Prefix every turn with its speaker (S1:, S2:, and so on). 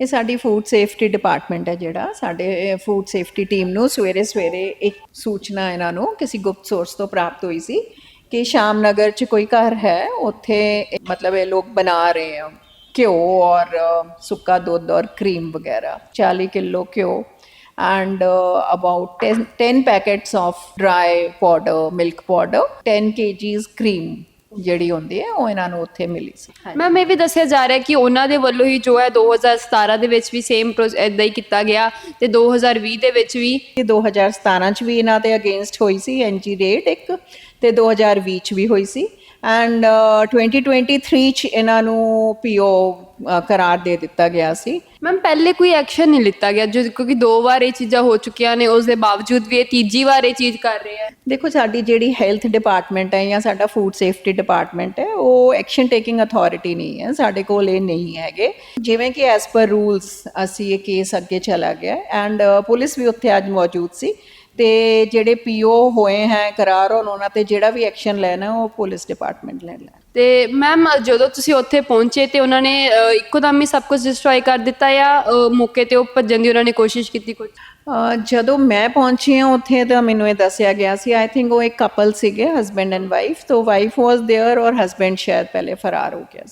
S1: ਇਹ ਸਾਡੀ food safety department ਹੈ ਜਿਹੜਾ। ਸਾਡੇ ਫੂਡ ਸੇਫਟੀ ਟੀਮ ਨੂੰ ਸਵੇਰੇ ਸਵੇਰੇ ਇੱਕ ਸੂਚਨਾ ਇਹਨਾਂ ਨੂੰ ਕਿਸੇ ਗੁਪਤ ਸੋਰਸ ਤੋਂ ਪ੍ਰਾਪਤ ਹੋਈ ਸੀ ਕਿ ਸ਼ਾਮ ਨਗਰ 'ਚ ਕੋਈ ਘਰ ਹੈ ਉੱਥੇ ਮਤਲਬ ਇਹ ਲੋਕ ਬਣਾ ਰਹੇ ਆ ਘਿਓ ਔਰ ਸੁੱਕਾ ਦੁੱਧ ਔਰ ਕਰੀਮ ਵਗੈਰਾ 40 ਕਿਲੋ ਘਿਓ and uh, about 10, 10 packets of dry powder milk powder 10 kgs cream ਜਿਹੜੀ ਹੁੰਦੀ ਹੈ ਉਹ ਇਹਨਾਂ ਨੂੰ ਉੱਥੇ ਮਿਲੀ ਸੀ।
S2: ਮੈਮ ਇਹ ਵੀ ਦੱਸਿਆ ਜਾ ਰਿਹਾ ਕਿ ਉਹਨਾਂ ਦੇ ਵੱਲੋਂ ਹੀ ਜੋ ਹੈ 2017 ਦੇ ਵਿੱਚ ਵੀ ਸੇਮ ਇਦਾਂ ਹੀ ਕੀਤਾ ਗਿਆ ਤੇ 2020 ਦੇ ਵਿੱਚ ਵੀ
S1: ਇਹ 2017 ਚ ਵੀ ਇਹਨਾਂ ਦੇ ਅਗੇਂਸਟ ਹੋਈ ਸੀ ਐਨਜੀ ਰੇਟ ਇੱਕ ਤੇ 2020 ਚ ਵੀ ਹੋਈ ਸੀ। ਐਂਡ 2023 ਚ ਇਹਨਾਂ ਨੂੰ ਪੀਓ ਕਰਾਰ ਦੇ ਦਿੱਤਾ ਗਿਆ ਸੀ।
S2: ਮੈਮ, ਪਹਿਲੇ ਕੋਈ ਐਕਸ਼ਨ ਨਹੀਂ ਲਿੱਤਾ ਗਿਆ, ਜੋ ਕਿਉਂਕਿ ਦੋ ਵਾਰ ਇਹ ਚੀਜ਼ਾਂ ਹੋ ਚੁੱਕੀਆਂ ਨੇ ਉਸ ਦੇ ਬਾਵਜੂਦ ਵੀ ਇਹ ਤੀਜੀ ਵਾਰ ਇਹ ਚੀਜ਼ ਕਰ ਰਹੇ ਆ।
S1: ਦੇਖੋ, ਸਾਡੀ ਜਿਹੜੀ ਹੈਲਥ ਡਿਪਾਰਟਮੈਂਟ ਹੈ ਜਾਂ ਸਾਡਾ ਫੂਡ ਸੇਫਟੀ ਡਿਪਾਰਟਮੈਂਟ ਹੈ, ਉਹ ਐਕਸ਼ਨ ਟੇਕਿੰਗ ਅਥਾਰਟੀ ਨਹੀਂ ਹੈ, ਸਾਡੇ ਕੋਲ ਇਹ ਨਹੀਂ ਹੈਗੇ। ਜਿਵੇਂ ਕਿ ਐਸ ਪਰ ਰੂਲਸ ਅਸੀਂ ਇਹ ਕੇਸ ਅੱਗੇ ਚਲਾ ਗਿਆ ਐਂਡ ਪੁਲਿਸ ਵੀ ਉੱਥੇ ਅੱਜ ਮੌਜੂਦ ਸੀ, ਤੇ ਜਿਹੜੇ ਪੀਓ ਹੋਏ ਹੈ, ਕਰਾਰ ਔਰ ਉਹਨਾਂ ਤੇ ਜਿਹੜਾ ਵੀ ਐਕਸ਼ਨ ਲੈਣਾ, ਉਹ ਪੁਲਿਸ ਡਿਪਾਰਟਮੈਂਟ ਲੈ ਲੈਣਾ।
S2: ਤੇ ਮੈਮ ਜਦੋਂ ਤੁਸੀਂ ਉੱਥੇ ਪਹੁੰਚੇ ਤੇ ਉਹਨਾਂ ਨੇ ਅ, ਇੱਕੋਦਮ ਹੀ ਸਭ ਕੁਝ ਡਿਸਟਰੋਏ ਕਰ ਦਿੱਤਾ ਜਾਂ ਅ, ਮੌਕੇ ਤੇ ਉਹ ਭੱਜਣ ਦੀ ਉਹਨਾਂ ਨੇ ਕੋਸ਼ਿਸ਼ ਕੀਤੀ ਕੁਝ
S1: ਅਹ ਜਦੋਂ ਮੈਂ ਪਹੁੰਚੀ ਹਾਂ ਉੱਥੇ ਤਾਂ ਮੈਨੂੰ ਇਹ ਦੱਸਿਆ ਗਿਆ ਸੀ ਆਈ ਥਿੰਕ ਉਹ ਇੱਕ ਕਪਲ ਸੀਗੇ ਹਸਬੈਂਡ ਐਂਡ ਵਾਈਫ ਤੋਂ ਵਾਈਫ ਵਾਸ देयर ਔਰ ਹਸਬੈਂਡ ਸ਼ਾਇਦ ਪਹਿਲੇ ਫਰਾਰ ਹੋ ਗਿਆ ਸੀ